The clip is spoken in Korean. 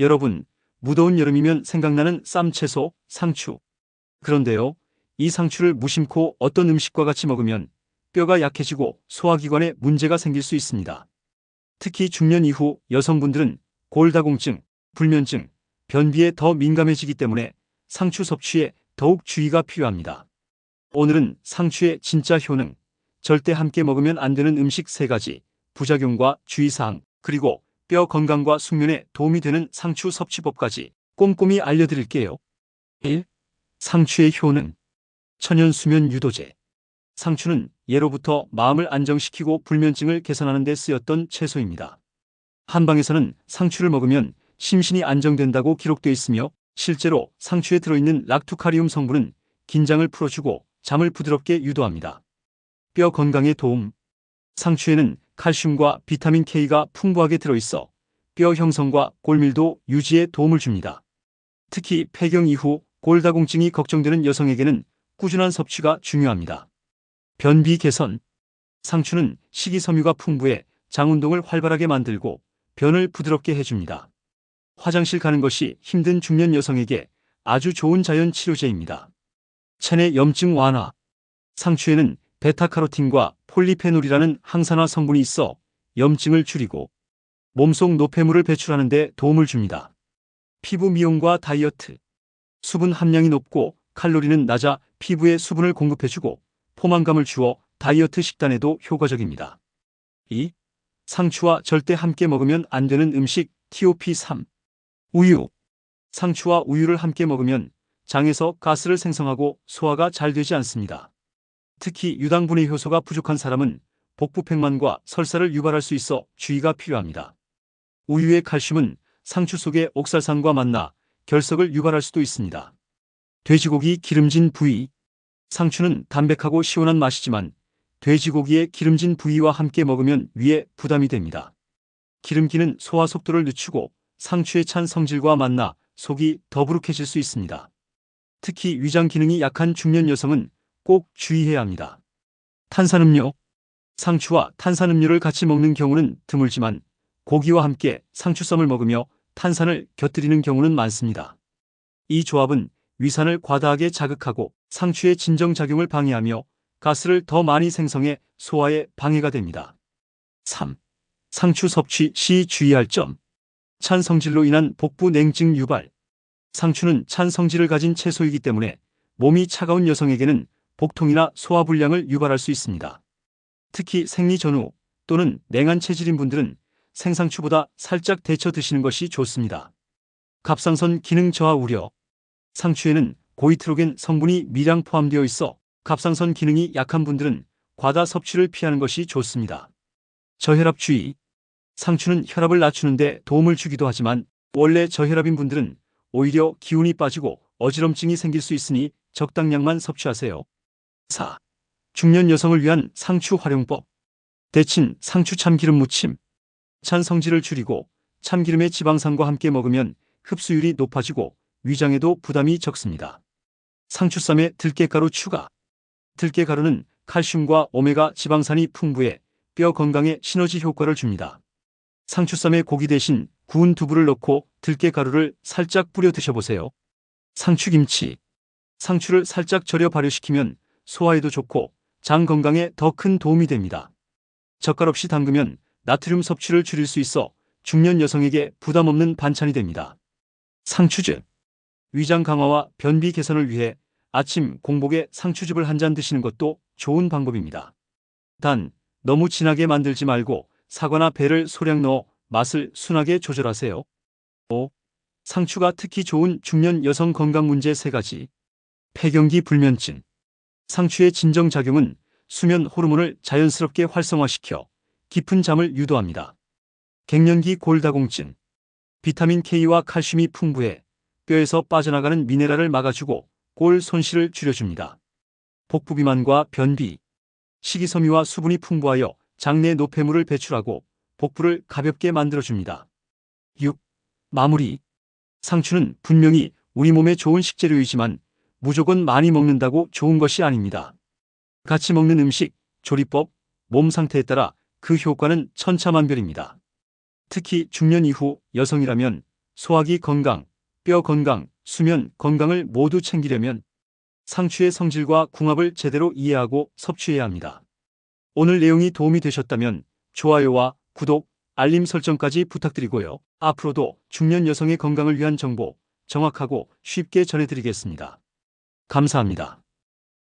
여러분, 무더운 여름이면 생각나는 쌈 채소, 상추. 그런데요, 이 상추를 무심코 어떤 음식과 같이 먹으면 뼈가 약해지고 소화기관에 문제가 생길 수 있습니다. 특히 중년 이후 여성분들은 골다공증, 불면증, 변비에 더 민감해지기 때문에 상추 섭취에 더욱 주의가 필요합니다. 오늘은 상추의 진짜 효능, 절대 함께 먹으면 안 되는 음식 3가지, 부작용과 주의사항, 그리고 뼈 건강과 숙면에 도움이 되는 상추 섭취법까지 꼼꼼히 알려드릴게요. 1. 상추의 효능. 천연 수면 유도제. 상추는 예로부터 마음을 안정시키고 불면증을 개선하는 데 쓰였던 채소입니다. 한방에서는 상추를 먹으면 심신이 안정된다고 기록되어 있으며 실제로 상추에 들어있는 락투카리움 성분은 긴장을 풀어주고 잠을 부드럽게 유도합니다. 뼈 건강에 도움. 상추에는 칼슘과 비타민 K가 풍부하게 들어있어 뼈 형성과 골밀도 유지에 도움을 줍니다. 특히 폐경 이후 골다공증이 걱정되는 여성에게는 꾸준한 섭취가 중요합니다. 변비 개선. 상추는 식이섬유가 풍부해 장 운동을 활발하게 만들고 변을 부드럽게 해줍니다. 화장실 가는 것이 힘든 중년 여성에게 아주 좋은 자연 치료제입니다. 체내 염증 완화. 상추에는 베타카로틴과 폴리페놀이라는 항산화 성분이 있어 염증을 줄이고 몸속 노폐물을 배출하는 데 도움을 줍니다. 피부 미용과 다이어트. 수분 함량이 높고 칼로리는 낮아 피부에 수분을 공급해주고 포만감을 주어 다이어트 식단에도 효과적입니다. 2. 상추와 절대 함께 먹으면 안 되는 음식 TOP3. 우유. 상추와 우유를 함께 먹으면 장에서 가스를 생성하고 소화가 잘 되지 않습니다. 특히 유당분의 효소가 부족한 사람은 복부 팽만과 설사를 유발할 수 있어 주의가 필요합니다. 우유의 칼슘은 상추 속의 옥살산과 만나 결석을 유발할 수도 있습니다. 돼지고기 기름진 부위. 상추는 담백하고 시원한 맛이지만 돼지고기의 기름진 부위와 함께 먹으면 위에 부담이 됩니다. 기름기는 소화 속도를 늦추고 상추의 찬 성질과 만나 속이 더부룩해질 수 있습니다. 특히 위장 기능이 약한 중년 여성은 꼭 주의해야 합니다. 탄산음료. 상추와 탄산음료를 같이 먹는 경우는 드물지만 고기와 함께 상추쌈을 먹으며 탄산을 곁들이는 경우는 많습니다. 이 조합은 위산을 과다하게 자극하고 상추의 진정작용을 방해하며 가스를 더 많이 생성해 소화에 방해가 됩니다. 3. 상추 섭취 시 주의할 점. 찬 성질로 인한 복부 냉증 유발. 상추는 찬 성질을 가진 채소이기 때문에 몸이 차가운 여성에게는 복통이나 소화불량을 유발할 수 있습니다. 특히 생리 전후 또는 냉한 체질인 분들은 생상추보다 살짝 데쳐 드시는 것이 좋습니다. 갑상선 기능 저하 우려. 상추에는 고이트로겐 성분이 미량 포함되어 있어 갑상선 기능이 약한 분들은 과다 섭취를 피하는 것이 좋습니다. 저혈압 주의. 상추는 혈압을 낮추는데 도움을 주기도 하지만 원래 저혈압인 분들은 오히려 기운이 빠지고 어지럼증이 생길 수 있으니 적당량만 섭취하세요. 4. 중년 여성을 위한 상추 활용법. 대친 상추 참기름 무침. 찬 성질을 줄이고 참기름의 지방산과 함께 먹으면 흡수율이 높아지고 위장에도 부담이 적습니다. 상추쌈에 들깨가루 추가. 들깨가루는 칼슘과 오메가 지방산이 풍부해 뼈 건강에 시너지 효과를 줍니다. 상추쌈에 고기 대신 구운 두부를 넣고 들깨가루를 살짝 뿌려 드셔보세요. 상추김치. 상추를 살짝 절여 발효시키면 소화에도 좋고 장 건강에 더 큰 도움이 됩니다. 젓갈 없이 담그면 나트륨 섭취를 줄일 수 있어 중년 여성에게 부담 없는 반찬이 됩니다. 상추즙. 위장 강화와 변비 개선을 위해 아침 공복에 상추즙을 한 잔 드시는 것도 좋은 방법입니다. 단, 너무 진하게 만들지 말고 사과나 배를 소량 넣어 맛을 순하게 조절하세요. 5. 상추가 특히 좋은 중년 여성 건강 문제 3가지. 폐경기 불면증. 상추의 진정작용은 수면 호르몬을 자연스럽게 활성화시켜 깊은 잠을 유도합니다. 갱년기 골다공증. 비타민 K와 칼슘이 풍부해 뼈에서 빠져나가는 미네랄을 막아주고 골 손실을 줄여줍니다. 복부 비만과 변비. 식이섬유와 수분이 풍부하여 장내 노폐물을 배출하고 복부를 가볍게 만들어줍니다. 6. 마무리. 상추는 분명히 우리 몸에 좋은 식재료이지만 무조건 많이 먹는다고 좋은 것이 아닙니다. 같이 먹는 음식, 조리법, 몸 상태에 따라 그 효과는 천차만별입니다. 특히 중년 이후 여성이라면 소화기 건강, 뼈 건강, 수면 건강을 모두 챙기려면 상추의 성질과 궁합을 제대로 이해하고 섭취해야 합니다. 오늘 내용이 도움이 되셨다면 좋아요와 구독, 알림 설정까지 부탁드리고요. 앞으로도 중년 여성의 건강을 위한 정보 정확하고 쉽게 전해드리겠습니다. 감사합니다.